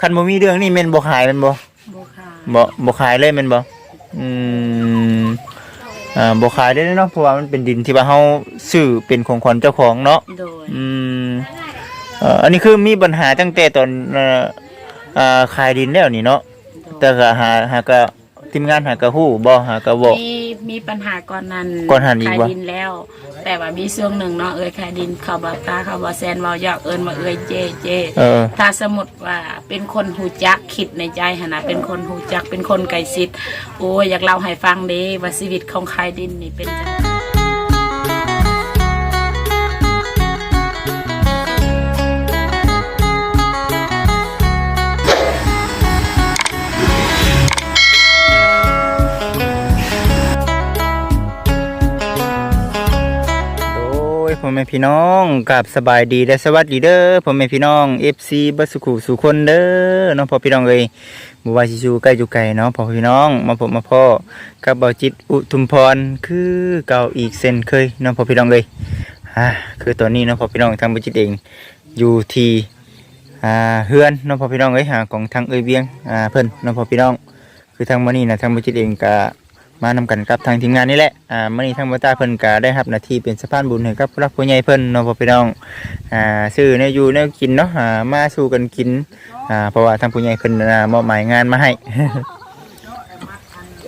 คันบ่มีเรื่องนี่แม่นบ่ขายแม่นบ่บ่ค่ะบ่บ่ขายเลยแม่นบ่อืมอ่าบ่ขายได้เนาะเพราะว่ามันเป็นดินที่ว่าเฮาซื้อเป็นของขวัญเจ้าของเนาะโดยอืมเอ่ออันนี้คือมีปัญหาตั้งแต่ตอนเอ่ออ่าขายดินแล้วนี่เนาะแต่ก็หาหาก็ ทีมงานหาก็ฮู้บ่หาก็บ่มีมีปัญหาก่อนนั้นก่อนหันอีกขายวะดินแล้ว แต่ว่ามีช่วงหนึ่งเนาะเอ้ยขายดินเขาบอกตาเขาบอกแซนเว้าอยากเอิ้นว่าเอ้ยเจเจ เออ ถ้าสมมติว่าเป็นคนหูจักคิดในใจหนนะเป็นคนหูจักเป็นคนไก่ซิดโอ้ยอยากเล่าให้ฟังเด้ว่าชีวิตของขายดินนี่เป็นจัง พ่อแม่พี่น้องกับสบายดีและสวัสดีเด้อพ่อแม่พี่น้อง FC บัสสุขสุคนเด้อเน้องพ่อพี่น้องเอ้ยบ่ว่าสิอยู่ใกล้อยู่ไกลเนาะพ่อพี่น้องมาพบมาพ่อกับเบาจิตอุทุมพรคือเก่าอีกเส้นเคยเน้องพ่อพี่น้องเอ้ยอ่าคือตอนนี้เนาะพ่อพี่น้องทางบัจิตเองอยู่ที่อ่าเฮือนเน้องพ่อพี่น้องเอ้ยหาของทางเอ้ยเวียงอ่าเพิ่นเน้องพ่อพี่น้อง คือทางมื้อนี้นะทางบัจิตเองก็ มานำกันกับทางทีมงานนี่แหละ อ่ามื่อนี้ทางบตาเพิ่นก็ได้รับหน้าที่เป็นสะพานบุญให้กับผู้รักผู้ใหญ่เพิ่นเนาะพ่อพี่น้อง อ่าซื้อแนวอยู่แนวกินเนาะ อ่ามาสู่กันกิน อ่าเพราะว่าทางผู้ใหญ่เพิ่นอ่ามอบหมายงานมาให้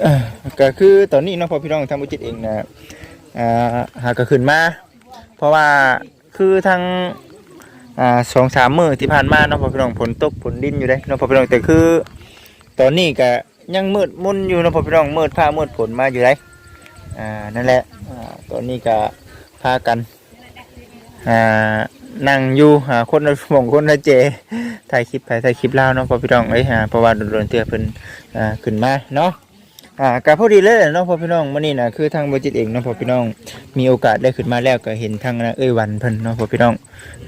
เอ่อก็คือตอนนี้เนาะพ่อพี่น้องทางบุจิตเองนะอ่าหาก็ขึ้นมา เพราะว่าคือทางอ่าสองสามมือที่ผ่านมาเนาะพ่อพี่น้องฝนตกฝนดินอยู่เด้เนาะพ่อพี่น้องแต่คือ ตอนนี้ก็ ยังมืดมุนอยู่นะพ่อพี่น้องมืดผ้ามืดผลมาอยู่ไรอ่านั่นแหละอ่าตอนนี้ก็พากันอ่านั่งอยู่หาคนละหมองคนละเจถ่ายคลิปไปถ่ายคลิปเล่าเนาะพ่อพี่น้องเอ้ยฮะเพราะว่าโดนเตือเพิ่นอ่าขึ้นมาเนาะ อ่าก็พอดีเลยแหละเนาะพ่อพี่น้องมื้อนี้นะคือทางบริจิตเองเนาะพ่อพี่น้องมีโอกาสได้ขึ้นมาแล้วก็เห็นทางนะเอ้ยวันเพิ่นเนาะพ่อพี่น้อง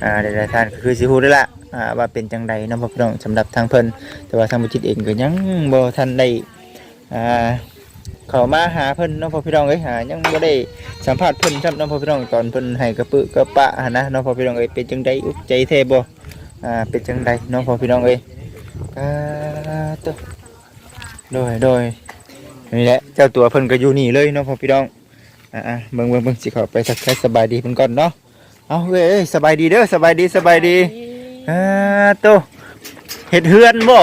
อ่าหลายๆท่านก็คือสิฮู้ได้ละอ่าว่าเป็นจังใดเนาะพ่อพี่น้องสำหรับทางเพิ่นแต่ว่าทางบุจิตเองก็ยังบ่ทันได้อ่าเข้ามาหาเพิ่นน้องพ่อพี่น้องเอ้ยหายังบ่ได้สัมภาษณ์เพิ่นครับน้องพ่อพี่น้องตอนเพิ่นให้กระปึกระปะหันนะน้องพ่อพี่น้องเอ้ยเป็นจังไดอุกใจแท้บ่อ่าเป็นจังไดน้องพ่อพี่น้องเอ้ยอ่าตัวโดยโดย นี่แหละเจ้าตัวเพิ่นก็อยู่นี่เลยเน้องพ่อพี่น้องอ่าๆเบิ่งเบิ่งเบิ่งสิเข้าไปสักแค่สบายดีเพิ่นก่อนเนาะเอาเว้ยเอ้ยสบายดีเด้อสบายดีสบายดีอ่าตัวเฮ็ดเฮือนบ่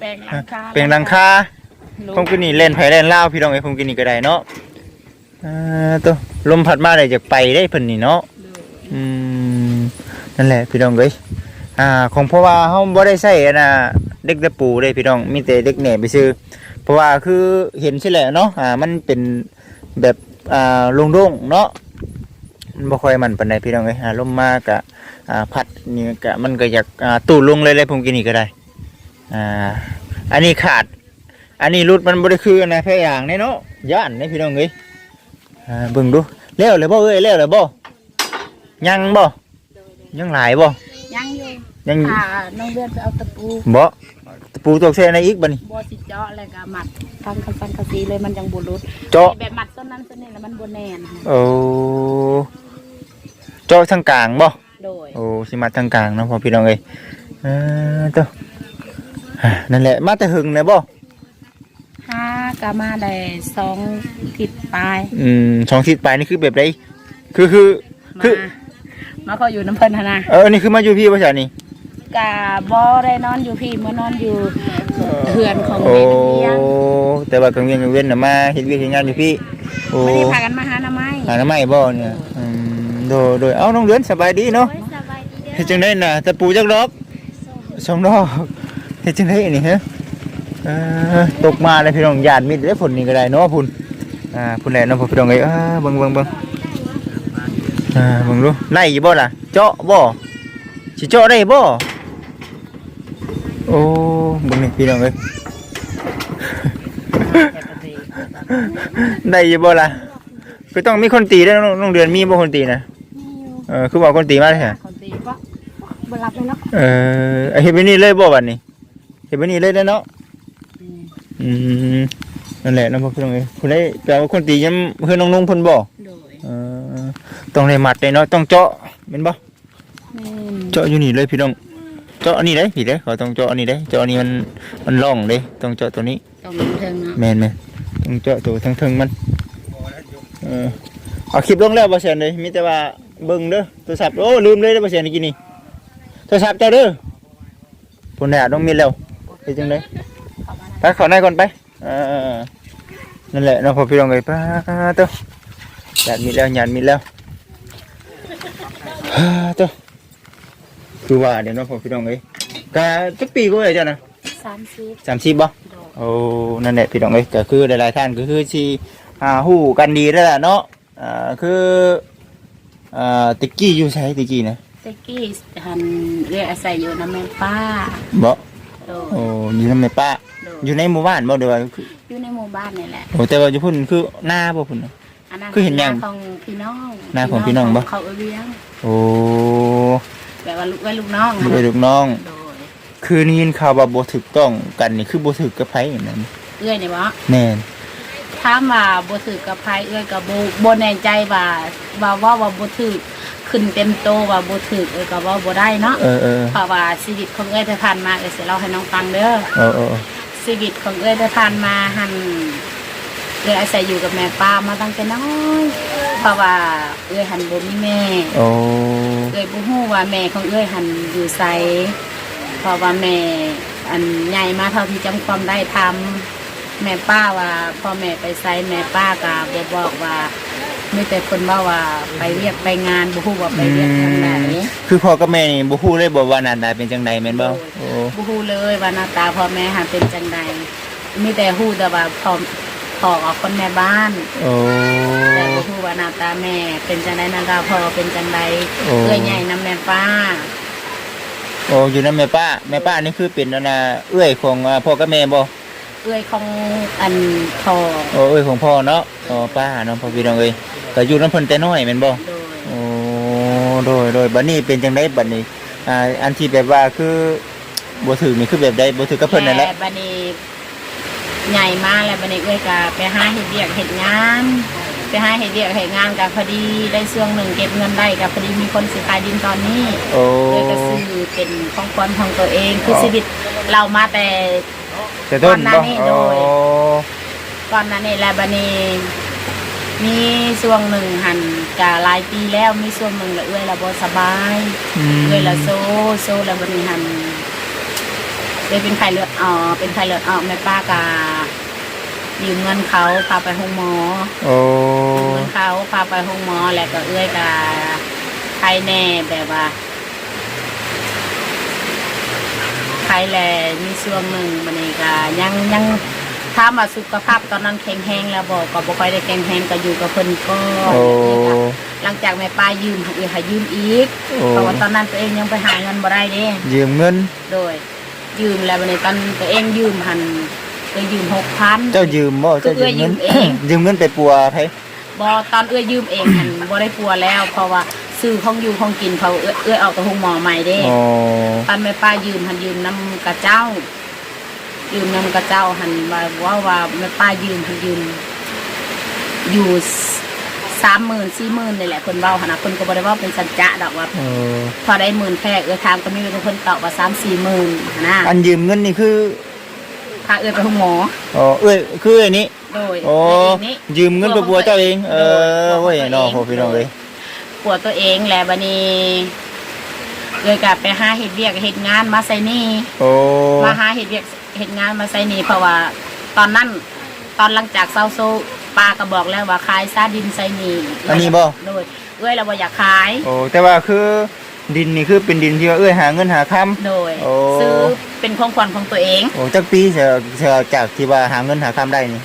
แปลงหลังคาเป็นหลังคาลูกผมกินนี่เล่นไผเล่นเล่าวพี่น้องไอ้ผมกินนี่ก็ได้เนาะอ่าตัวลมพัดมาได้จากไปได้เพิ่นนี่เนาะอืมนั่นแหละพี่น้องเอ้ยอ่าของเพราะว่าเฮาบ่ได้ใช้อันน่ะเด็กตะปูได้พี่น้องมีแต่เด็กแหน่ไปซื้อเพ ราะว่าคือเห็นใช่แหละเนาะอ่ามันเป็นแบบอ่าโล่งๆเนาะมันบ่ค่อยมันปานใดพี่น้องเอ้ยอ่าลมมากะอ่าพัดนี่กะมันก็อยากอ่าตู่ลงเลยเลยผมกินนี่ก็ได้อ่าอันนี้ขาด อันนี้รุดมันบริคือนะแค่อย่างแน่เนาะย่านนี่พี่น้องเอ้ยอ่าเบิ่งดูเลี้ยวเลยบ่เอ้ยเลี้ยวเลยบ่ยังบ่ยังหลายบ่ยังอยู่ยังอ่าน้องเดือนไปเอาตะปูบ่ตะ ปูตกเส้นในอีกบ่นี่บ่สิเจาะแล้วก็มัดฟังคันฟันกะสีเลยมันยังบ่หลุดเจาะแบบมัดต้นนั้นต้นนี้แล้วมันบ่แน่นโอ้เจาะทางกลางบ่โดยโอ้สิมาทางกลางเนาะพ่อพี่น้องเอ้ยเออตัวอ่านั่นแหละมาแต่หึงเลยบ่ห้ากะมาได้สองทิศปลาย อืมสองทิศไปนี่คือแบบไรคือคือคืมาอมาพออยู่น้ำเพิ่นหั่นนะเออนี่คือมาอยู่พี่ภาษานี่ กะบ่ได้นอนอยู่พี่เมื่อนอนอยู่เฮือนของโอ้แม่น้ำเลี้ยงแต่ว่ากังเวียนกังเวียนน่ะมาเฮ็ดเวียกเฮ็ดงานอยู่พี่โอ้ไม่ได้พากันมาหาหน้าไม้หาหน้าไม้บ่เนี่ยอืมโดยโดยเอ้าน้องเดือนสบายดีเนาะสบายดีเด้อเฮ็ดจังได๋น่ะตะปูจักดอกสองดอกเฮ็ดจังได๋นี่ฮะเออตกมาเลยพี่น้องญาติมิตรได้ผลนี่ก็ได้เนาะพุ่นอ่าพุ่นแหละเนาะพี่น้องเอ้ยอ่าเบิ่งเบิ่งเบิ่งอ่าเบิ่งดูไล่อยู่บ่ล่ะเจาะบ่สิเจาะได้บ่ โอ้เบิ่งนี่พี่น้องเอ้ยได้อยี่บ่ล่ะคือต้องมีคนตีด้วยน้องน้องเดือนมีบ่คนตีนะเออคือบอกคนตีมาเลยฮะคนตีปะบ่รับเลยเนาะเออเอาเฮ็ดแบบนี้เลยบ่บัดนี้เฮ็ดแบบนี้เลยได้อเนาะอืมนั่นแหละเน้องพ่อพี่น้องเอ้ยคุณได้แปลว่าคนตียังเพื่อนน้องนุ่งเพิ่นบ่โดยเออต้องได้มัดได้เนาะต้องเจาะแม่นบ่แม่นเจาะอยู่นี่เลยพี่น้องเจาะอันนี้เด้ผิดเด้เขาต้องเจาะอันนี้เด้เจาะอันนี้มันมันร่องเด้ต้องเจาะตัวนี้ต้องลงเทิงเนาะแม่นแม่นต้องเจาะตัวทั้งเทิงมันเออเอาคลิปลงแล้วบ่เสียนเลยมีแต่ว่าเบิ่งเด้อโทรศัพท์โอ้ลืมเลยเด้อบ่เสียนกินนี่โทรศัพท์เจ้าเด้อพุ่นน่ะต้องมีแล้วเฮ็ดจังไดไปเข้าในก่อนไปเออนั่นแหละเนาะพอพี่น้องเอ้ยป้าเต้าหยาดมีแล้วหยาดมีแล้วฮ่าเต้า คือว่าเดี๋ยวเนาะพอพี่น้องเอ้ยกะจักปีกูเอ้ยเจ้านะสามสิบสามสิบบ่โดยโอ้นั่นแหละพี่น้องเอ้ยก็คือหลายๆท่านก็คือชีอ่าฮู้กันดีแล้วล่ะเนาะอ่าคืออ่าตะกี้อยู่ใช้ตะกี้นะตะกี้หันเรียกอาศัยอยู่น้ำแม่ป้าบ่โดยโอ้อยู่นำแม่ป้าโดยอยู่ในหมู่บ้านบ่เด้อว่าคืออยู่ในหมู่บ้านนี่แหละโอ้แต่ว่าอยู่พุ่นคือหน้าบ่พุ่นน่ะ อันนั้นคือเห็นยังของพี่น้องหน้าของพี่น้องปะเขาเอาเลี้ยงโอ้ แบบว่าลูกไว้ลูกน้องลูกเอ้ยลูกน้อง โดยคือนี่ยินข่าวว่าบ่ถูกต้องกันนี่คือบ่ถูกกับไผอย่างนั้นเอื้อยเนี่ยบ่แน่นถามว่าบ่ถือกับไผเอื้อยกับบ่บ่แน่ใจว่าว่าว่าว่าบ่ถือขึ้นเต็มโตว่าบ่ถือเอื้อยก็เว่าบ่ได้เนาะเออเออเพราะว่าชีวิตของเอื้อยที่ผ่านมาเอื้อยสิเล่าให้น้องฟังเด้อ เออเออชีวิตของเอื้อยที่ผ่านมาหัน เอื้อยอาศัยอยู่กับแม่ป้ามาตั้งแต่น้อยเพราะว่าเอื้อยหันบ่มีแม่โอ้เอื้อยบ่ฮู้ว่าแม่ของเอื้อยหันอยู่ไสเพราะว่าแม่อันใหญ่มาเท่าที่จำความได้ทำแม่ป้าว่าพ่อแม่ไปไสแม่ป้าก็บ่บอกว่ามีแต่คนว่าว่าไปเรียกไปงานบ่ฮู้ว่าไปเรียกทางไหน คือพ่อกับแม่นี่บ่ฮู้เลยบ่ว่าหน้าตาเป็นจังใดแม่นบ่โอ้ บ่ฮู้เลยว่าหน้าตาพ่อแม่หันเป็นจังใดมีแต่ฮู้แต่ว่าพ่อ พ่อกับคนแม่บ้านโอ้แต่บ่ฮู้ว่าหน้าตาแม่เป็นจังใดหน้าตาพ่อเป็นจังใดโอ้ เอื้อยใหญ่นำแม่ป้าโอ้อยู่นำแม่ป้าแม่ป้านี่คือเป็นอันน่ะเอื้อยของอ่าพ่อกับแม่บ่เอื้อยของอันพ่อโอ้เอ้ยของพ่อเนาะอ๋อป้าเนาะพ่อพี่น้องเอ้ยก็อยู่น้ำเพิ่นแต่น้อยแม่นบ่โดยโอ้โดยโดยบัดนี้เป็นจังไดบัดนี้อ่าอันที่แบบว่าคือบ่ถึกนี่คือแบบใดบ่ถึกกับเพิ่นนั่นแหละ ต่บัดนี้ ใหญ่มาแล้วบัดนี้เอ้ยก็ไปหาเฮ็ดเวียกเฮ็ดงานไปหาเฮ็ดเวียกเฮ็ดงานก็พอดีได้ช่วงหนึ่งเก็บเงินได้ก็พอดีมีคนสิขายดินตอนนี้โอ้เลยก็ซื้อเป็นของขวัญของตัวเองคือชีวิตเรามาแต่แต่ต้นก่อนหน้าบ่นี้โอ้โดยก่อนหนั้นนี่แหละบัดนี้มีช่วงหนึ่งหันกะหลายปีแล้วมีช่วงหนึ่งละเอื้อยละบ่สบาย อืมเอื้อยละโซโซแล้วบัดนี้หัน เลยเป็นไข้เลือดออกเป็นไข้เลือดออกแม่ป้ากะยืมเงินเขาพาไปห้องหมอโอ้ยืมเงินเขาพาไปห้องหมอแล้วก็เอื้อยกะไข้แน่แบบว่าไข้แลมีช่วงหนึ่งบัดนี้ก็ยังยังถ้ามาสุขภาพตอนนั้นแข็งแรงแล้วบอกก็บ่ค่อยได้แข็งแรงก็อยู่กับเพิ่นก็โอ้หลังจากแม่ป้ายืมเออให้ยืมอีกโอ้เพราะว่าตอนนั้นตัวเองยังไปหาเงินบ่ได้เด้ยืมเงินโดย ยืมแล้วบัดนี้ตอนตัวเองยืมหันเคยยืม6,000เจ้ายืมบ่เจ้ายืมเงินคือเอื้อยยืมเอง ยืมเงินไปปัวไผบ่ตอนเอื้อยืมเองหันบ่ได้ปัวแล้ว เพราะว่าซื้อของอยู่ของกินเขาเอื้อเอื้อออกจากโรงหมอใหม่เด้โอ้ตอนแม่ป้ายืมหันยืมน้ำกระเจ้า ยืมน้ำกระเจ้าหันว่าว่าว่าแม่ป้ายืมหันยืมอยู่ สามหมื่นสี่หมื่นนี่แหละคนเว้าหันนะคนก็บ่ได้เว่าเป็นสัจจะดอกว่า เออพอได้หมื่นแค่เออทามก็มีเป็นคนตอบว่าสามสี่หมื่นนะอันยืมเงินนี่คือพาเออไปห้องหมออ๋อเอ้ยคืออันนี้โดยโอ้ในนี้ ยืมเงินไปปัวเจ้าเอง เออโดยเว้ยเนาะพ่อพี่น้องเอ้ยปวดตัวเองแหละบัดนี้เลยกลับไปหาเฮ็ดเวียกเฮ็ดงานมาใส่หนี่โอ้มาหาเฮ็ดเวียกเฮ็ดงานมาใส่หนี่เพราะว่า ตอนนั้น ตอนหลังจากเซาโซป้าก็บอกแล้วว่าขายซาดินใส่หนี่อันนี้บ่ โดยเอ้ยเราบ่อยากขาย โอ้แต่ว่าคือดินนี่คือเป็นดินที่ว่าเอ้ยหาเงินหาคำโดยโอ้ซื้อเป็นของขวัญของตัวเองโอ้จักปีเสียเสียจากที่ว่าหาเงินหาคำได้นี่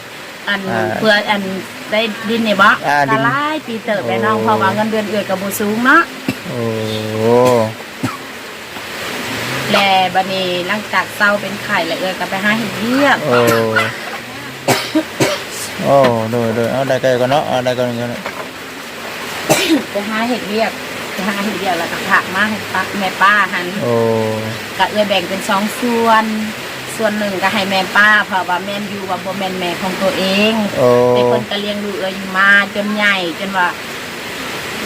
อันอ่าเพื่ออันได้ดินเนี่ยบ่อ่าดิกะนหลายปีเติบไปน้องโอ้ เพราะว่าเงินเดือนเอื้อยก็บ่สูงเนาะโอ้แลบัดนี้หลังจากเศร้าเป็นไข้แล้วเอื้อยก็ไปหาเฮ็ดเวียก โอ้ โอ้โดยโดยเอาได้ไกลก่อนเนาะเอาได้ก่อนกันเนาะไปหาเฮ็ดเวียกไปหาเฮ็ดเวียกแล้วก็ถากมาให้ป้าแม่ป้าหันโอ้ก็เอื้อยแบ่งเป็นสองส่วน ส่วนหนึ่งก็ให้แม่ป้าเพราะว่าแม่นอยู่ว่าบ่แม่นแม่ของตัวเองโอ้แต่เพิ่นก็เลี้ยงดูเอื้อยมาจนใหญ่จนว่า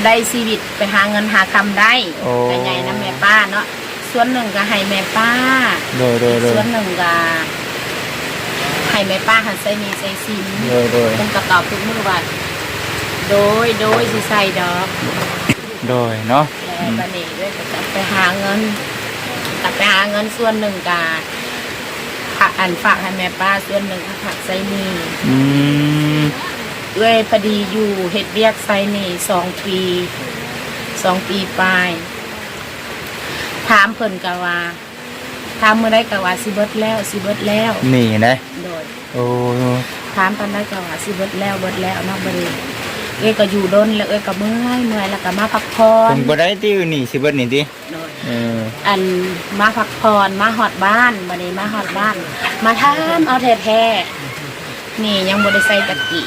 ได้ชีวิตไปหาเงินหาคำได้โอ้ก็ใหญ่นะแม่ป้าเนาะส่วนหนึ่งก็ให้แม่ป้าโดยโดยโดยส่วนหนึ่งก็ ให้แม่ป้าหันใส่หนีใส่สินโดยโดยเป็นกระตอบทุกมือว่าโดยโดยสิใส่ดอกโดยเนาะแล้วบันนี้ด้วยก็จะไปหาเงินกลับไปหาเงินส่วนหนึ่งกาผักอันฝากให้แม่ป้าส่วนหนึ่งก็ผักใส่หนีอืมเอ้ยพอดีอยู่เฮ็ดเวียกไซนี่สองปีสองปีปลายถามเพิ่นกะว่าถามเมื่อได้กะว่าสิเบิดแล้วสิเบิดแล้วนี่นะ โดยโอ้ถามตอนได้กะว่าสิเบิดแล้วเบิดแล้วเนาะบ่ได้เอ้ยก็อยู่ดนแล้วเอ้ยก็เมื่อยเมื่อยแล้วก็มาพักผ่อนผมบ่ได้ที่นี่สิเบิดนี่ติโดยเอออันมาพักผ่อนมาฮอดบ้านบัดนี้มาฮอดบ้าน มาถามเอาแท้ๆนี่ยังบ่ได้ใส่ตะกี้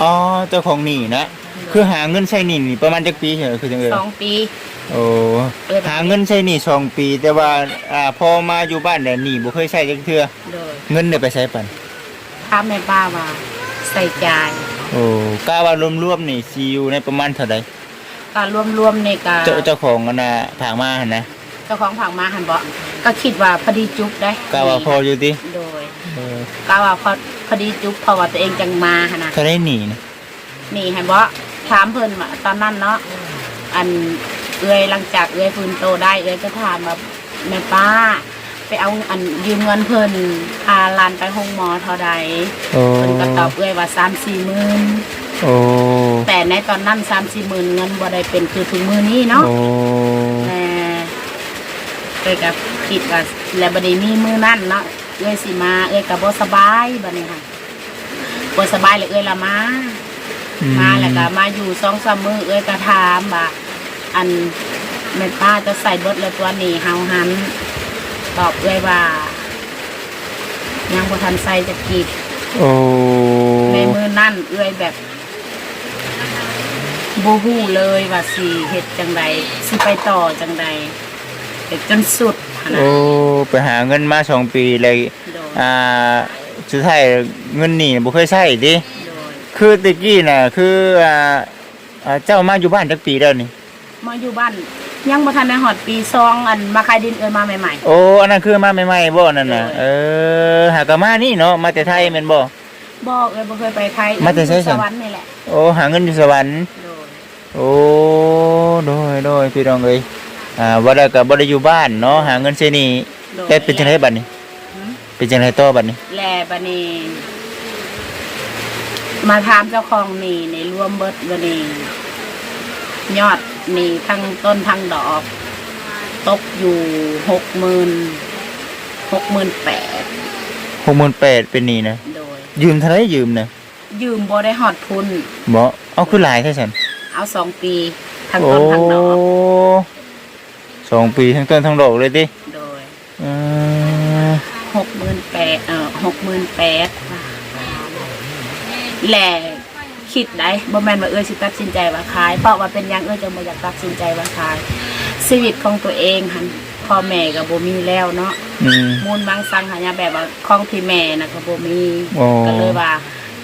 อ๋อเจ้าของนี่นะคือหาเงินใช้หนี่นี่ประมาณจักปีเหรอคือจังได๋สองปี โอ้เออหาเงินใช้หนี่สองปี แต่ว่าอ่าพอมาอยู่บ้านแล้วหนี่บ่เคยใช้จักเทื่อโดยเงินได้ไปใช้ปันถามแม่ป้าว่าใส่ใจายโอ้กล้าว่ารวมๆนี่สิอยู่ในประมาณเท่าใดก็รวมๆในกาเจ้าเจ้าของอันน่ะถางมาหั่นนะเจ้าของผักมาหันบอกก็คิดว่าพอดีจุ๊บได้กล้าว่าพออยู่ติโดยเออก็ว่าพอพอดีจุ๊บเพราะว่าตัวเองจังมาหนนะ เท่าได้หนี่นะนี่หันบอกถามเพิ่นว่าตอนนั้นเนาะอัน เอื้อยหลังจากเอื้อยฟื้นโตได้เอื้อยก็ถามแบบแม่ป้า ไปเอาอันยืมเงินเพิ่นพาหลานไปห้องหมอเท่าใดโอ้เพิ่นก็ตอบเอื้อยว่าสามสี่หมื่นโอ้แต่ในตอนนั้นสามสี่หมื่นเงินบ่ได้เป็นคือถึงมือนี้เนาะโอ้แต่เอ้ยกับคิดว่าแล้วบัดนี้มีมือนั่นเนาะเอ้ยสิมา เอ้ยกับบ่สบายบัดนี้ค่ะบ่สบายเลยเอ้ยละมา อืมาแล้วก็มาอยู่สองสามมื้อเอ้ยก็ถามว่า อันแม่ป้าจะใส่เบิดเลยตัวนี้เฮาหันตอบเอ้ยว่ายังบ่ทันใส่จะกิดโอ้ในมือนั่นเอ้ยแบบบ่ฮู้เลยว่าสิเฮ็ดจังใดสิไปต่อจังใดแต่จนสุดหั้นนะโอ้ไปหาเงินมาสองปีเลยโดยอ่าสุดท้ายเงินนี่บ่เคยใช้ดิโดยคือตะกี้น่ะ คืออ่าอ่าเจ้ามาอยู่บ้านจักปีแล้วนี่ มาอยู่บ้านยังบ่ทันได้ฮอดปีซองอันมาขายดินเอ้ยมาใหม่โอ้อันนั้นคือมาใหม่ๆบ่นั่นน่ะโดยเออหากะมานี่เนาะมาแต่ไทยแม่นบ่ ๆบอกเอ้ยบ่เคยไปไทยมาแต่ไสอยู่ซั่สน วรรค์นี่แหละโอ้หาเงินอยู่สวรรค์โดยโอ้โดยโดยพี่น้องเอ้ยอ่าบ่ได้ก็บ่ได้อยู่บ้านเนาะหาเงินใช้หนี่โดยแต่เป็นจังไดบัดนี้ หืมเป็นจังไดต่อบัดนี้ แลบัดนี้มาถามเจ้าของหนี่ในรวมเบิดบัดนี้ ยอดหนี่ทั้งต้นทั้งดอก ตกอยู่60,000 68,000 68,000เป็นหนี้นะโดย ยืมเท่าไหร่ยืมน่ะยืมบ่ได้ฮอดทุนบ่เอาคือหลายแท้ซั่นเอาสองปีทั้งต้นทั้งดอกโสองปีทั้งต้นทั้งดอกเลยดิโดยอืมหกหมื่นแปดเอ่อหกหมื่นแปดแหล่ คิดได้บ่แม่นว่าเอ้ยสิตัดสินใจว่าขาย เพราะว่าเป็นหยังเอ้ยจังบ่อยากตัดสินใจว่าขายชีวิตของตัวเองหันพ่อแม่ก็บ่มีแล้วเนาะอืม มูลบางสังหายาแบบว่าของที่แม่น่ะก็บ่มีโอ้ก็เลยว่า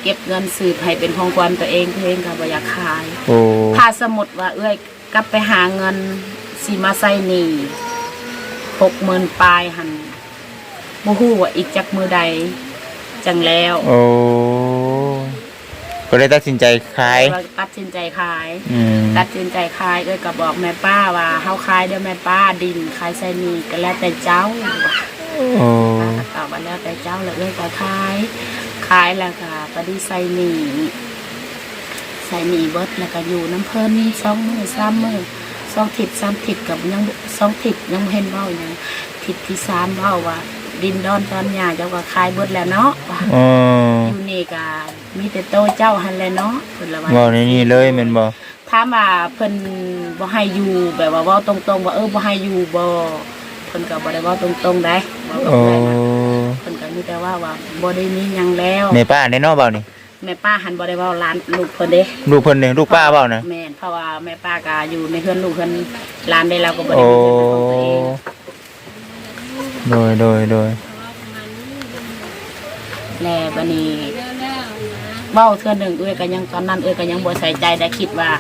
เก็บเงินสืบให้เป็นของขวัญตัวเองตัวเองก็บ่อยากขาย โอ้ ถ้าสมมุติว่าเอ้ยกลับไปหาเงินสิมาใส่หนี้60,000ปลายหันบ่ฮู้ว่าอีกจักมือใดจังแล้ว โอ้ ก็เลยตัดสินใจขายเราตัดสินใจขาย อืม ตัดสินใจขายเอ้ยก็บอกแม่ป้าว่าเฮาขายเด้อแม่ป้าดินขายใส่หนี่ก็แล้วแต่เจ้าว่ะโอ้ ป้าก็ตอบว่าแล้วแต่เจ้าแล้วเอ้ยก็ขายขายแล้วก็ปฏิใส่หนี่ใส่หนี่เบิดแล้วก็อยู่น้ำเพิ่นสองมื้อสามมื้อสองทิศสามทิศกับยังบ่สองทิศยังบ่เห็นเว้าหยังทิศที่สามเว้าว่า ดินดอนตอนหญ้าเจ้าก็ขายเบิดแล้วเนาะว่ะโอ้อยู่นี่ก็มีแต่โตเจ้าหันแหละเนาะเพิ่นละว่าบ่ในนี่เลยแม่นบ่ถามว่าเพิ่นบ่ให้อยู่แบบว่าเว้าตรงๆว่าเออบ่ให้อยู่บ่เพิ่นก็บ่ได้เว้าตรงๆได้เว้ากับโอ้เพื่อนนะเพิ่นก็มีแต่ว่าว่าบ่ได้มีหยังแล้วแม่ป้าได้เนาะเบานี่แม่ป้าหันบ่ได้เว้าหลานลูกเพิ่นเด้ลูกเพิ่นนี่ลูกป้าเว้านะแม่นเพราะว่าแม่ป้าก็อยู่ในเฮือนลูกเฮือนหลานได้แล้วก็บ่ได้โอ้มีเฮือนของตัวเอง โดยโดยโดยแล้วบัดนี้เว้าเทื่อหนึงเอ้ยก็ยังตอนนั้นเอ้ยก็ยังบ่ใส่ใจได้คิดว่า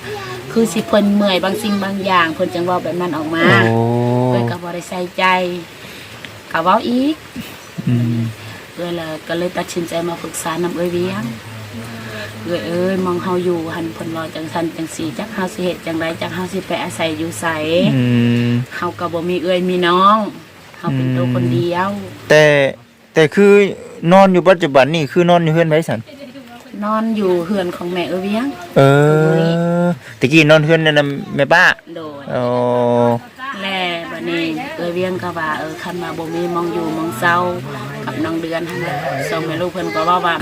คือสิเพิ่นเมื่อยบางสิ่งบางอย่างเพิ่นจังเว้าแบบนั้นออกมาโอ้เอ้อ้ยก็บ่ได้ใส่ใจก็เว้าอีกอืมเอ้ยเลยก็เลยตัดสินใจมาปรึกษานำเอ้ยเวียงเอ้ยเอ้ยมองเฮาอยู่หันเพิ่นรอจังซั่นจังซี่จักเฮาสิเฮ็ดจังไดจักเฮาสิไปอาศัยอยู่ไสอืม เฮาก็บ่มีเอ้ยมีน้อง เฮาเป็นตัวคนเดียว แต่แต่คือนอนอยู่ปัจจุบันนี่คือนอนอยู่เฮือนไว้สันนอนอยู่เฮือนของแม่เอ้ยเวียง เออตะกี้นอนเฮือนนั่นน่ะแม่ป้าโดยอ๋อและบัดนี้เอ้ยเวียงก็ว่าเออคันมาบ่มีมองอยู่มองเศร้ากับน้องเดือนหั่นน่ะสองแม่ลูกเพิ่นก็เว้าว่า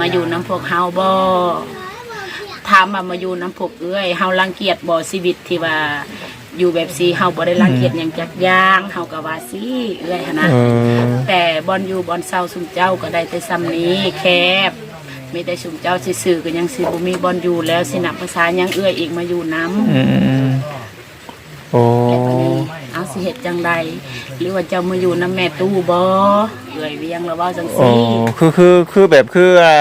มาอยู่น้ำพวกเฮาบ่ถามว่ามาอยู่น้ำพวกเอ้ยเฮารังเกียจบ่ชีวิตที่ว่า อยู่แบบซีเฮาบ่ได้รังเกียจหยังจักอย่างเฮาก็ว่าสิเอ้ยหั่นนะเออ แต่บอนอยู่บอนเศร้าสุมเจ้าก็ได้แต่ซ้ำนี้แคบมีแต่สุมเจ้าซื่อๆก็ยังสิบ่มีบอนอยู่แล้วสินับภาษายังเอื้อยอีกมาอยู่น้ำ อืมอืมอืมโอ้ แต่บัดนี้เอาสิเฮ็ดจังใดหรือว่าเจ้ามาอยู่น้ำแม่ตู้บ่เอื้อยเวียงแล้วเว้าจังโอ้ซี่คือคือคือแบบคืออ่า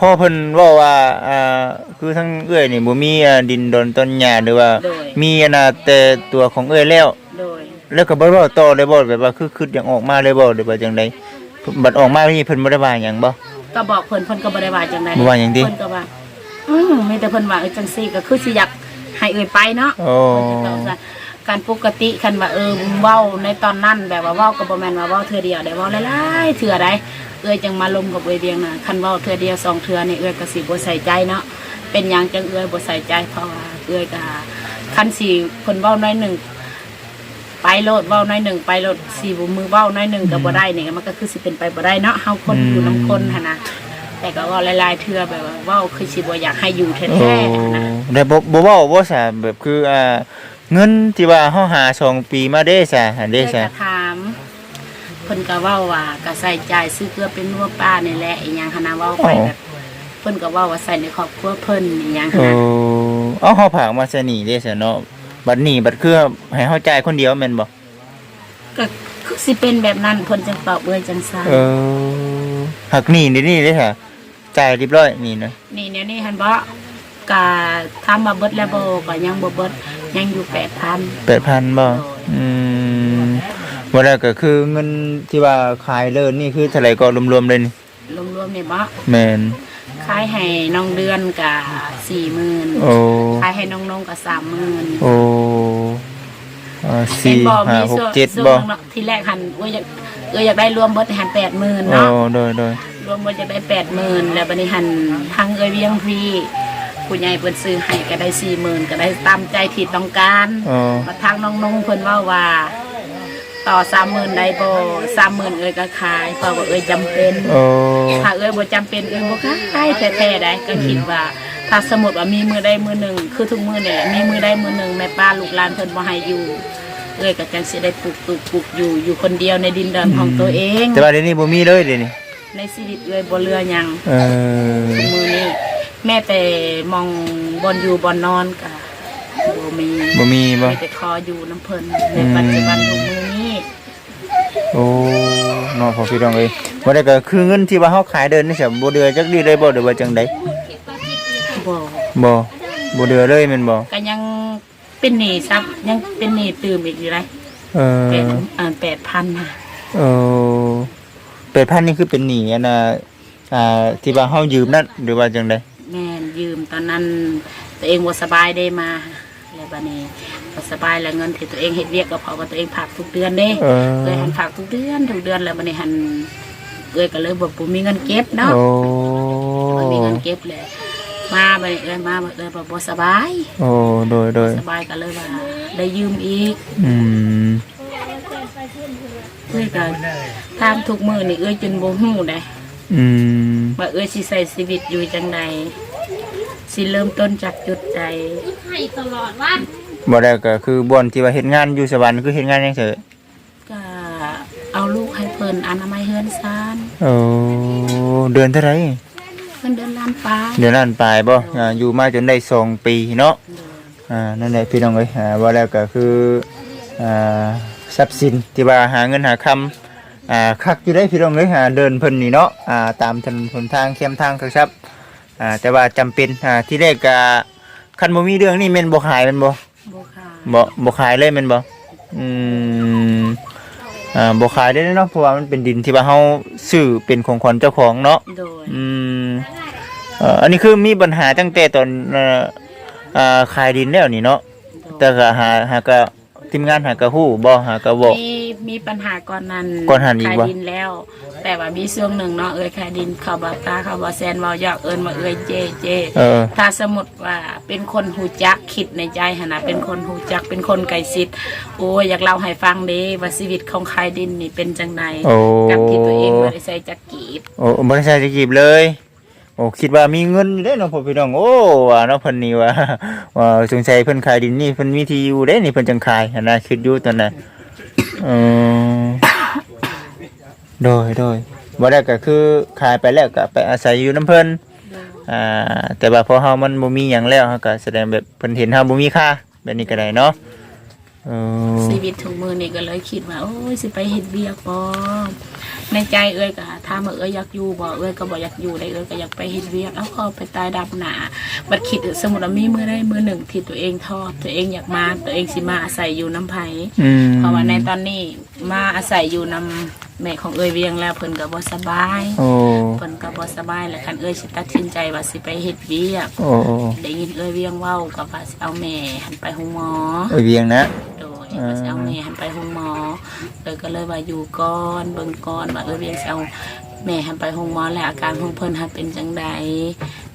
พ่อเพิ่นเว่าว่าอ่าคือทั้งเอื้อยนี่บ่มีอ่าดินดอนต้นหญ้าหรือว่า โดย มีอันน่ะแต่ตัวของเอื้อยแล้ว โดย แล้วก็บ่เว้าต่อเลยบ่แบบว่าคือคืออย่างออกมาเลยบ่หรือว่าจังไดบัดออกมานี่เพิ่นบ่ได้ว่าหยังบ่ ก็บอกเพิ่นเพิ่นก็บ่ได้ว่าจังใดบ่ว่าหยังติ เพิ่นก็ว่า อืมมีแต่เพิ่นว่าเออจังซี่ก็คือสิอยากให้เอื้อยไปเนาะ โอ้กา รปกติคันว่าเออเว้าในตอนนั้นแบบว่าเว้าก็บ่แม่นว่าเว้าเทื่อเดียวได้เว้าหลายๆเทื่อใดเอ้ยจังมาลมกับเอ้ยเวียงน่ะคันเว้าเทื่อเดียวสองเทื่อนี่เอ้ยก็สิบ่ใส่ใจเนาะเป็นหยังจังเอ้ยบ่ใส่ใจเพราะว่าเอ้ยก็คันสิเพิ่นเว้าน้อยหนึ่งไปโลดเว้าน้อยหนึ่งไปโลดสิบ่มือเว้าน้อยหนึ่งก็บ่ได้นี่มันก็คือสิเป็นไปบ่ได้เนาะเฮาคนอยู่นํคนหั่นนะแต่ก็ว้าหลายๆเทื่อแบบว่าเว้าคือสิบ่อยากให้อยู่แท้ๆนะได้บ่บ่เว้าบ่ซะแบบคืออ่า เงินที่ว่าเฮาหาสองปีมาเด้ซะหันเด้เด้ซะกระถามเพิ่นก็เว้าว่าก็ใส่ใจายซื้อเกลือเป็นนัวป้านี่แหละอีหยังคณะเว้าไปแบบเพิ่นก็เว้าว่าใส่ในครอบครัวเพิ่นอีหยังคโอ้ณะเอาเฮาผากมาซะนี่เด้ซะเนาะบัดนี้บัดคือให้เฮาจ่ายคนเดียวแม่นบ่ก็คือสิเป็นแบบนั้นเพิ่นจังตอบเอ้ยจังซั่นเออหักหนี้นี่นี่เด้ซะจ่ายเรียบร้อยนี่นะนี่แนวนี้หั่นบ่ ก็ถามว่าเบิดแล้วบ่ก็ยังบ่เบิดยังอยู่8,000 8,000บ่อืมบ่ได้ก็คือเงินที่ว่าขายเลิศนี่คือเท่าไหร่ก็รวมๆเลยนี่รวมๆนี่บ่แม่นขายให้น้องเดือนก็40,000โอ้ขายให้น้องนงก็30,000โอ้อ่าเห็สี่นบ่ห้ามีหกส่วนเจ็ดส่วนบ่เนาะที่แรกหันเอ้ยอยากเอ้ยอยากได้รวมเบิดหัน80,000โอ้เนาะโดยโดยรวมมันจะได้แปดหมื่นแล้วบัดนี้หันทางเอ้ยเวียงพี ผู้ใหญ่เพิ่นซื้อให้ก็ได้สี่หมื่นก็ได้ตามใจที่ต้องการอ๋อ มาทางน้องนงเพิ่นเว่าว่า ต่อสามหมื่นได้บ่สามหมื่นเอ้ยก็ขายเพราะว่าเอ้ยจำเป็น โอ้ถ้าเอ้ยบ่จำเป็นเอ้ยบ่ขายแท้ๆได้ก็คิดว่า ถ้าสมมุติว่ามีมือใดมือหนึ่งคือทุกมือเนี่ยมีมือใดมือหนึ่งแม่ป้าลูกหลานเพิ่นบ่ให้อยู่ เอ้ยก็จังสิได้ปลูกปลูกปลูกอยู่อยู่คนเดียวในดินแดนของตัวเอง แต่ว่าเดี๋ยวนี้บ่มีเลยเดี๋ยวนี้ในชีวิตเอ้ยบ่เหลือหยังเออ ทุกมือนี้ แม่แต่มองบอลอยู่บอลนอนกะบ่มีบ่มีบ่มีแต่คออยู่น้ำเพลินในปัจจุบันทุกมือนี้โอ้เนาะพอพี่น้องเอ้ยบ่ได้ก็คือเงินที่ว่าเฮาขายเดินนี่ใช่บ่เดือจักดีเลยบ่หรือว่าจังไดบ่บ่บ่เดือเลยแม่นบ่ก็ยังเป็นหนี้ซับยังเป็นหนี้ตื่มอีกอยู่เลยเออเป็นอ่าแปดพันนะเออ8,000นี่คือเป็นหนี้อันน่ะอ่าที่ว่าเฮายืมนั่นหรือว่าจังไดแม่น ยืมตอนนั้นตัวเองบ่สบายได้มาแล้วบัดนี้บ่สบายแล้วเงินที่ตัวเองเฮ็ดเวียกก็เพราะว่าตัวเองฝากทุกเดือนเด้เออเคยหันฝากทุกเดือนทุกเดือนแล้วบัดนี้หันเอ้ยก็เลยบ่บ่มีเงินเก็บเนาะโอ้มันมีเงินเก็บเลยมาไปเอ้ยมาบัดเลยแบบบ่สบาย โอ้ โดย โดย สบายก็เลยว่าได้ยืมอีกอืม เอ้ยก็ทางทุกมือนี่เอ้ยจนบ่ฮู้ได้อืม ว่าเอ้ยสิใส่ชีวิตอยู่จังใด สิเริ่มต้นจากจุดใดบ่ได้ก็คือบ่อนที่ว่าเฮ็ดงานอยู่สวรรค์คือเฮ็ดงานจังซี่ก็เอาลูกให้เพิ่นอนามัยเฮือนซานโอ้เดือนเท่าไหร่เพิ่นเดินล้านฟ้าเดือนนั้นปลายบ่อ่าอยู่มาจนได้สองปีเนาะอ่านั่นแหละพี่น้องเอ้ยอ่าว่าแล้วก็คืออ่าทรัพย์สินที่ว่าหาเงินหาคำอ่าคักอยู่ได้พี่น้องเอ้ยหาเดินเพิ่นนี่เนาะอ่าตามถนนหนทางเข้มทางครับ อ่าแต่ว่าจำเป็นอ่าที่แรกก็คันบ่มีเรื่องนี่แม่นบ่ขายแม่นบ่บ่ค่ะบ่บ่ขายเลยแม่นบ่อืมอ่าบ่ขายได้เนาะเพราะว่ามันเป็นดินที่ว่าเฮาซื้อเป็นของขวัญเจ้าของเนาะ โดยอืมเอ่ออันนี้คือมีปัญหาตั้งแต่ตอนเอ่ออ่าขายดินแล้วนี่เนาะแต่ก็หาหาก็ ทีมงานหาก็ฮู้บ่หาก็บ่มีมีปัญหาก่อนนั้นก่อนหันอีกขายวะดินแล้ว แต่ว่ามีช่วงหนึ่งเนาะเอ้ยขายดินเขาบอกตาเขาบอกแซนเว่าอยากเอิญมาเอ้ยเจเจ เออ ถ้าสมมติว่าเป็นคนหูจักคิดในใจหนนะเป็นคนหูจักเป็นคนไก่ซิดโอ้ยอยากเล่าให้ฟังเด้ว่าชีวิตของขายดินนี่เป็นจังไดโอ้ กับที่ตัวเองบ่ได้ใส่จักกีบโอ้บ่ได้ใช้จะกีบเลย โอ้คิดว่ามีเงินอยู่เด้เนาะพ่อพี่น้องโอ้ว่าเนาะเพิ่นนี่ว่าว่าสงสัยเพิ่นขายดินนี่เพิ่นมีที่อยู่เด้นี่เพิ่นจังขายหั่นนะคิดอยู่ตอนนั้นเออโดยโดยบ่ได้ก็คือขายไปแล้วก็ไปอาศัยอยู่นํเพิ่นอ่าแต่ว่าพอเฮามันบ่มีหยังแล้วเฮาก็แสดงแบบเพิ่นเห็นเฮาบ่มีค่าแบบนี้ก็ได้เนาะ เออชีวิตถุงมือนี่ก็เลยคิดว่าโอ้ยสิไปเฮ็ดเบียกบ่ในใจเอ้ยก็ถามว่าเอ้ยอยากอยู่บ่เอ้ยก็บ่อยากอยู่ได้เอ้ยก็อยากไปเฮ็ดเวียกเอาเขาไปตายดับหนาบัดคิดสมมุติว่ามีมื้อใดมื้อหนึ่งที่ตัวเองทอดตัวเองอยากมาตัวเองสิมาอาศัยอยู่น้ำไผอืมเพราะว่าในตอนนี้มาอาศัยอยู่นำแม่ของเอ้ยเวียงแล้วเพิ่นก็บ่สบายโอ้เพิ่นก็บ่สบายแล้วคันเอ้ยสิตัดสินใจว่าสิไปเฮ็ดเวียกโอ้โอ้ได้ยินเอ้ยเวียงเว้าก็ว่าสิเอาแม่หันไปห้องหมอเอ้ยเวียงนะ โดยว่าสิเอาแม่หันไปห้องหมอเลยก็เลยว่าอยู่ก่อนเบิ่งก่อนว่าเอ้ยเวียงสิเอาแม่หันไปห้องหมอแล้วอาการของเพิ่นหันเป็นจังใด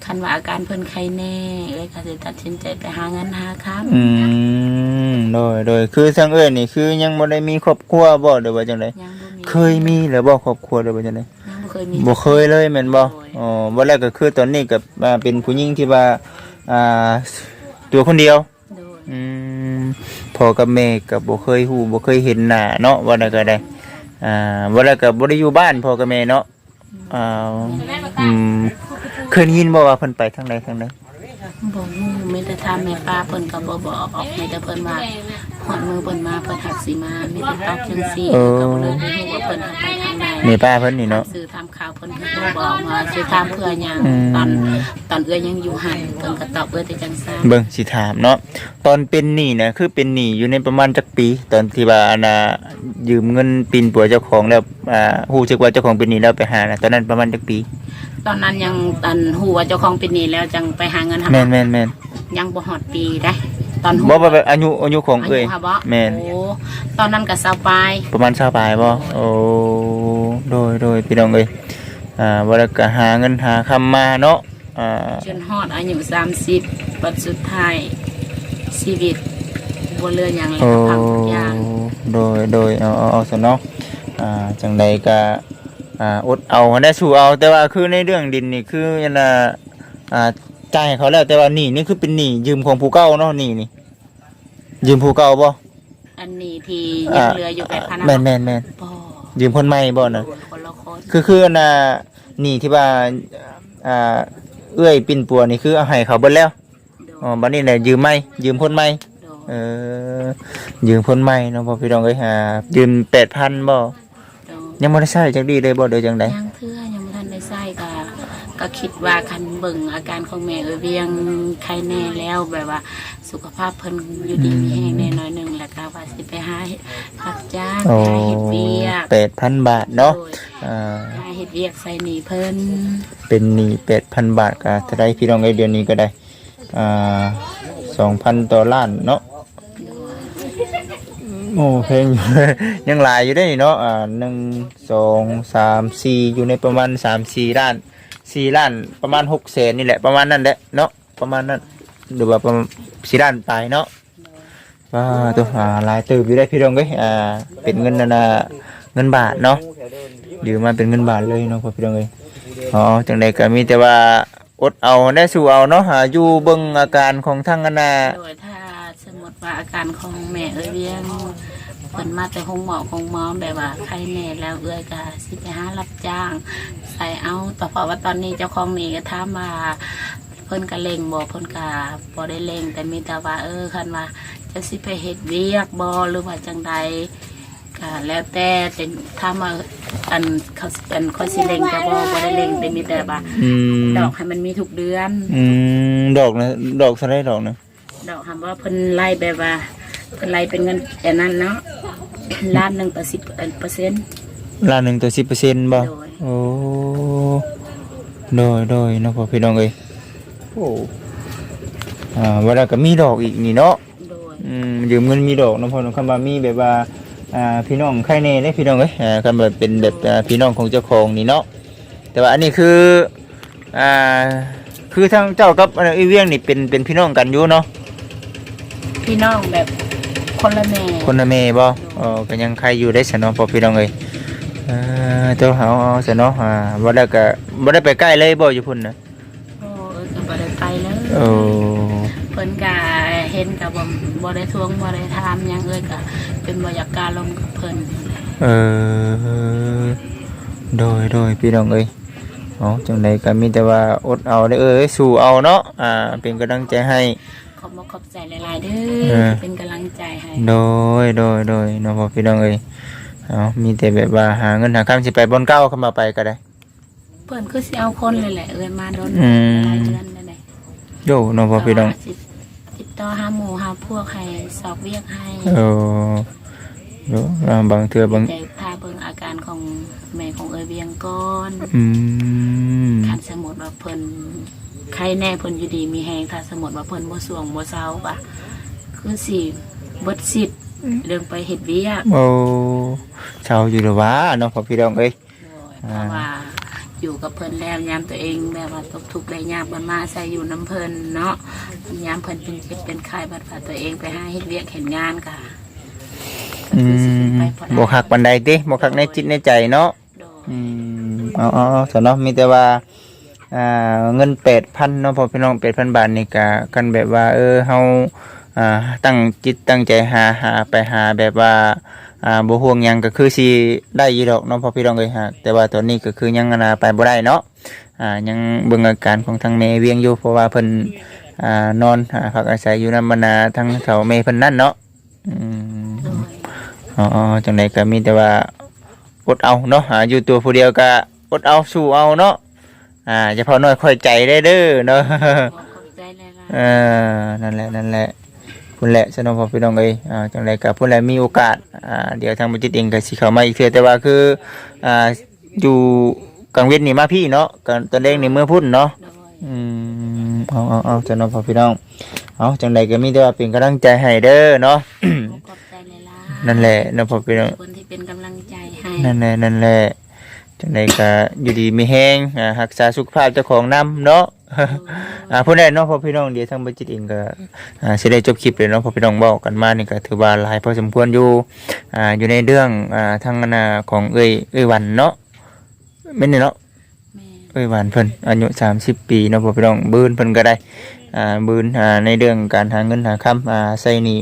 คันว่าอาการเพิ่นไข้แน่เอ้ยก็สิตัดสินใจไปหาเงินหาค้ำอืมโดยโดยคือทางเอ้ยนี่คือยังบ่ได้มีครอบครัวบ่หรือว่าจังไดยังบ่มีเคยมีหรือบ่ครอบครัวหรือว่าจังไดยังบ่เคยมี บ่เคยเลยแม่นบ่โดยอ๋อบ่แล้วก็คือตอนนี้ก็อ่าเป็นผู้หญิงที่ว่าอ่าตัวคนเดียว โดยอืม พ่อกับแม่ก็บ่เคยฮู้บ่เคยเห็นหน้าเนาะว่าได้ก็ได้อ่าบ่แล้ก็บ่ได้อยู่บ้านพ่อกับแม่เนาะอ่าอืมเคยได้ยินบ่ว่าเพิ่นไปทางใดทางใดบ่รู้มีแต่ถามแม่ป้าเพิ่นก็บ่บอกออกมีแต่เพิ่นว่า ฮอดมือเพิ่นมาเพิ่นหักสิมามีแต่ตอบจังซี่ก็บ่เลยบ่ฮู้ว่าเพิ่นหักไปทางใดนี่ป้าเพิ่นนี่เนาะซื้อทำข่าวเพิ่นก็บ่บอกว่าสิถามเพื่อหยังอืม ตอนตอนเอื้อยังอยู่หันเพิ่นก็ตอบเอื้อแต่จังซั่นเบิ่งสิถามเนาะตอนเป็นหนี้นะคือเป็นหนี้อยู่ในประมาณจักปี ตอนที่ว่าอันน่ะยืมเงินปินปัวเจ้าของแล้วอ่าฮู้สึกว่าเจ้าของเป็นหนี้แล้วไปหานะตอนนั้นประมาณจักปีตอนนั้นยังตอนฮู้ว่าเจ้าของเป็นหนี้แล้วจังไปหาเงินหาแม่นแม่นแม่นยังบ่ฮอดปีได้ ตอนฮู้บ่บ่บ่อายุอายุของอาเอ้ยยุค่ะบ่แม่นโอ้ตอนนั้นก็สาวปลายประมาณ20ปลายบ่โอ้โดยโดยพี่น้องเอ้ยอ่าบ่แล้วก็หาเงินหาคำมาเนาะอ่าจนฮอดอายุ30ปัจสุดท้ายชีวิตบ่เหลือหยังแล้วโอ้ก็พังทุกอย่างโดยโดยเอาเอาเอาซะเนาะอ่าจังใดก็อ่าอดเอาได้สู้เอาแต่ว่าคือในเรื่องดินนี่คือยันน่ะอ่าจ่ายให้เขาแล้วแต่ว่าหนี่นี่คือเป็นหนี้ยืมของผู้เก่าเนาะหนี่นี่ ยืมผู้เก่าบ่อันนี้ที่ยังเหลืออยู่8,000แม่นแม่นแม่นบ่ยืมคนใหม่บ่น่ะคนละคนคือคืออันน่ะหนี่ที่ว่าอ่าเอื้อยปิ่นปัวนี่คือเอาให้เขาเบิดแล้วโดอ๋อบัดนี้น่ะยืมใหม่ยืมคนใหม่โดเออยืมคนใหม่เนาะพ่อพี่น้องเอ้ยหายืม8,000บ่โดยังบ่ได้ใช้จักดีเลยบ่เด้อจังไดยังเพื่อยังไม่ทันได้ใส่ก็ก็คิดว่าคันเบิ่งอาการของแม่เอยเวียงใครแน่แล้วแบบว่า สุขภาพเพิ่นอยู่ดีมีแห้งแน่น้อยหนึงแล้วก็ว่าสิไปหารับจ้างโอ้หาเฮ็ดเวียก8,000บาทเนาะโดยอ่าหาเฮ็ดเวียกใส่หนีเพิ่นเป็นหนี้8,000บาทก็เท่าใดพี่น้องเอ้ยเดือนนี้ก็ได้อ่า2,000ต่อล้านเนาะโอ้เพลงอยู่ยังหลายอยู่ได้นี่เนาะอ่าหนึ่งสองสามสี่อยู่ในประมาณสามสี่ล้านสี่ล้านประมาณหกแสนนี่แหละประมาณนั้นแหละเนาะประมาณนั้น หรือว่าประมาณสี่ล้านปลายเนาะว่าตัวอ่าหลายตื่อยู่ได้พี่รองเอ้ยอ่าเป็นเงินนั่นน่ะเงินบาทเนาะหรือมาเป็นเงินบาทเลยเนาะพี่รองเอ้ยอ๋อจังใดก็มีแต่ว่าอดเอาได้สู้เอาเนาะหาอยู่เบิ่งอาการของทั้งอนน่ะโดยถ้าสมมติว่าอาการของแม่เอยเวียงเพิ่นมาแต่ห้องหมอของหมอแบบว่าใครแน่แล้วเอ้ยก็สิไปหารับจ้าง ใส่เอาแต่เพราะว่าตอนนี้เจ้าของนี่ก็ถามว่า เพิ่นก็เล็งบ่เพิ่นก็บ่ได้เล็งแต่มีแต่ว่าเออคันว่าจะสิไปเฮ็ดเวียกบ่หรือว่าจังใดก็แล้วแต่เป็นถ้ามาอันเขาอันเขาสิเล็งก็บ่บ่ได้เล็งแต่มีแต่ว่าอืมดอกให้มันมีทุกเดือน อืมดอกนะดอกสไลด์ดอกนะดอกคำว่าเพิ่นไล่แบบว่าเพิ่นไล่เป็นเงินแต่นั้นเนาะ ล้านหนึ่งต่อสิบเปอร์เซ็นต์ ล้านหนึ่งต่อสิบเปอร์เซ็นต์บ่โดย โอ้โดยโดยเนาะพ่อพี่น้องเอ้ย โอ้อ่าเวลาก็มีดอกอีกนี่เนาะโดยอืมยืมเงินมีดอกเนาะพ่อเนาะคำว่ามีแบบว่าอ่าพี่น้องใครแน่เด้พี่น้องเอ้ยอ่าคำว่าเป็นแบบอ่าพี่น้องของเจ้าของนี่เนาะแต่ว่าอันนี้คืออ่าคือทางเจ้ากับอันอีเวียงนี่เป็นเป็นพี่น้องกันอยู่เนาะพี่น้องแบบคนละแม่คนละแม่บ่เออก็ยังใครอยู่ได้สนเนาะพ่อพี่น้องเอ้ยเออเจ้าเฮาเอาซะเนาะอ่าบ่ได้ก็บ่ได้ไปใกล้เลยบ่อยู่พุ่นน่ะ โอ้เออก็บ่ได้ไปเลย โอ้เพิ่นก็เห็นกับบ่บ่ได้ทวงบ่ได้ถามหยังเอ้ยก็เป็นบ่อยากกล้าลงกับเพิ่นเออโดยโดยพี่น้องเอ้ยเอาจังไดก็มีแต่ว่าอดเอาได้อเอ้ยสู้เอาเนาะอ่าเป็นกำลังใจให้ขอบคุณขอบใจหลายๆเด้เอออเป็นกำลังใจให้โดยโดยโดยเนาะพ่อพี่น้องเอ้ยเอามีแต่แบบว่าหาเงินหาคำสิไปบนเก้าเข้ามาไปก็ได้ เพิ่นคือสิเอาคนเลยแหละเอ้ยมาโดนอืมหลายเดือนเลยแหละ โยเนาะพ่อพี่น้องสิติดต่อหาหมู่หาพวกให้สอบเวียกให้เออโยอ่าบางเทื่อบางใจพาเบิ่งอาการของแม่ของเอ้ยเวียงก่อนอืมคันสมมุติว่าเพิ่นใครแน่เพิ่นอยู่ดีมีแฮงถ้าสมมุติว่าเพิ่นบ่สวงบ่เซาก็คือสิเบิดสิทธิ์เรื่องไปเฮ็ดเวียกโอ้เช้าอยู่หรือวะเนาะพ่อพี่น้องเอ้ยเพราะว่า อยู่กับเพิ่นแล้วยามตัวเองแบบว่าตกทุกข์ได้ยากมันมาใส่อยู่น้ำเพิ่นเนาะยามเพิ่นเป็นเจ็บเป็นไข้บัดว่าตัวเองไปหาเฮ็ดเวียกเห็นงานก็ก็อืคือสิมไปบ่ได้บ่คักบันไดติบ่คักในจิตในใจเนาะ โดยอืมเอาเอาเอาสนเนาะมีแต่ว่าอ่าเงินแปดพันเนาะพอพี่น้องแปดพันบาทนี่กะกันแบบว่า เออเฮาอ่าตั้งจิตตั้งใจหาหาไปหาแบบว่า อ่าบ่ห่วงหยังก็คือสิได้อยู่ดอกเนาะพอพี่น้องเอ้ยฮะแต่ว่าตอนนี้ก็คือยังอนาไปบ่ได้เนาะอ่ายังเบิ่งอาการของทางแม่เวียงอยู่เพราะว่าเพิ่นอ่านอนหาพักอาศัยอยู่นำบรรณาทางแถวแม่เพิ่นนั่นเนาะอืมโดยอ๋อๆจังไดก็มีแต่ว่าอดเอาเนาะอ่าอยู่ตัวผู้เดียวก็อดเอาสู้เอาเนาะอ่าจะพอน้อยค่อยใจได้เด้อเนาะ ขอขอบใจหลายเออนั่นแหละ นั่นแหละ พุ่นแหละสนองพอพี่น้องเอ้ยอ่าจังไดก็พุ่นแหละมีโอกาสอ่าเดี๋ยวทางบัจิตเองก็สิเข้ามาอีกเทื่อแต่ว่าคืออ่าอยู่กลางเวียนนี่มาพี่เนาะกันตอนแรกนี่เมื่อพุ่นเนาะๆโดยอืมเอาเอาเอาสนองพอพี่น้องเอาจังไดก็มีแต่ว่าเป็นกำลังใจให้เด้อเนาะ ขอขอบใจหลายๆนั่นแหละเนาะพอพี่น้อง คนที่เป็นกำลังใจให้นั่นแหละนั่นแหละจังไดก็อยู่ดีมีแห้งอ่ารักษาสุขภาพเจ้าของนำเนาะ อ่าผู้ใดเนาะพ่อพี่น้องเดี๋ยวทางบัจิตเองก็อ่าสิได้จบคลิปเลยเนาะพ่อพี่น้องเว้ากันมานี่ก็ถือว่าหลายพอสมควรอยู่อ่าอยู่ในเรื่องอ่าทางอนาของเอ้ยเอ้ยวันเนาะแม่นนี่เนาะแม่เอ้ยวันเพิ่นอายุ30 ปีเนาะพ่อพี่น้องบืนเพิ่นก็ได้อ่าบืนอ่าในเรื่องการหาเงินหาคำอ่าใส่หนี่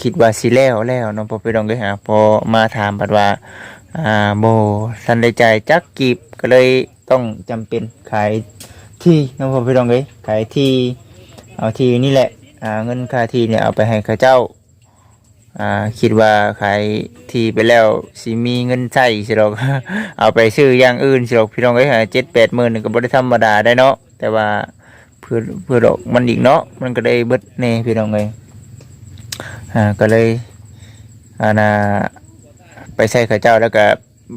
คิดว่าสิแล้วแล้วเนาะพ่อพี่น้องก็หาพอมาถามบัดว่าอ่าโบทันได้จ่ายจักกีบก็เลยต้องจำเป็นขาย ที่น้องพ่อพี่น้องเลยขายที่เอาที่นี่แหละอ่าเงินค่าที่เนี่ยเอาไปให้ข้าเจ้าอ่าคิดว่าขายที่ไปแล้วสิมีเงินใช้สิหรอกเอาไปซื้ออย่างอื่นสิหรอกพี่น้องเอ้ยเจ็ดแปดหมื่นก็บ่ได้ธรรมดาได้เนาะแต่ว่าเพื่อเพื่อดอกมันอีกเนาะมันก็ได้เบิดแน่พี่น้องเอ้ยอ่าก็เลยอ่านะไปใส่ข้าเจ้าแล้วก็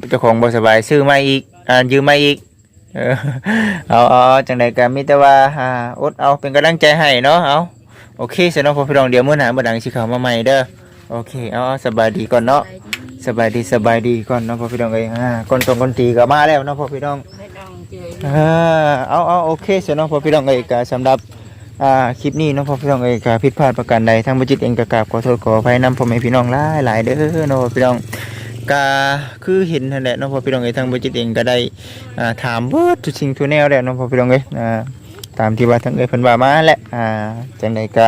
เจ้าของบ่สบายซื้อมาอีกอ่ายืมมาอีก เออเอาเอาเอาจังไดก็มีแต่ว่าอ่าอดเอาเป็นกำลังใจให้เนาะเอาโอเคสน้องพ่อพี่น้องเดี๋ยวมื้อหน้ามื้อหลังสิเข้ามาใหม่เด้อโอเคเอาเอาสบายดีก่อนเนาะไปดีสบายดีสบายดีก่อนเนาะพ่อพี่น้องเอ้ยอ่าก่อนตรงก่อนตีก็มาแล้วเนาะพ่อพี่น้องไม่ต้องเจออ่าเอาเอาโอเคสน้องพ่อพี่น้องเอ้ยก็สำหรับอ่าคลิปนี้เนาะพ่อพี่น้องเอ้ยก็ผิดพลาดประการใดทางบัจิตเองก็กราบขอโทษขออภัยนำพ่อแม่พี่น้องหลายหลายๆเด้อเนาะพ่อพี่น้อง ก็คือเห็นนั่นแหละเน้องพ่อพี่น้องเอ้ยทางบริจิตเองก็ได้อ่าถามเบิดทุกสิ่งทุกแนวแล้วเน้องพ่อพี่น้องเอ้ยอ่าตามที่ว่าทางเอ้ยเพิ่นว่ามาแหละอ่าจังใดก็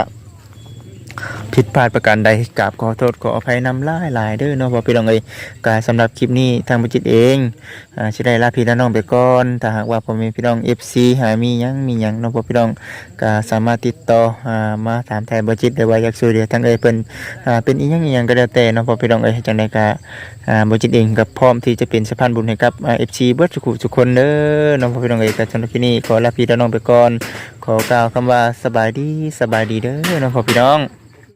ผิดพลาดประการใดกราบขอโทษขออภัยนำหลาหลายเด้อเน้องพ่อพี่น้องเอ้ยก็สำหรับคลิปนี้ทางบริจิตเองอ่าสิได้ลาพี่ลาน้องไปก่อนถ้าหากว่าพ่อแม่พี่น้อง FC หามีหยังมีหยังเน้องพ่อพี่น้องก็สามารถติดต่ออ่ามาถามไทยบริจิตได้ว่าอยากช่วยเหลือทางเอ้ยเพิ่นอ่าเป็นอีหยังอีหยังก็แล้วแต่เน้องพ่อพี่น้องเอ้ยจังใดก็ อ่าบจิตเองกับพร้อมที่จะเป็นสะพานบุญให้กับเอฟซีเบิร์ดสุขุทุกคนเด้อน้องพ่อพี่น้องเอกกับชนที่นี่ขอลาพี่น้องไปก่อน ขอกล่าวคำว่าสบายดีสบายดีเด้อน้องพ่อพี่น้อง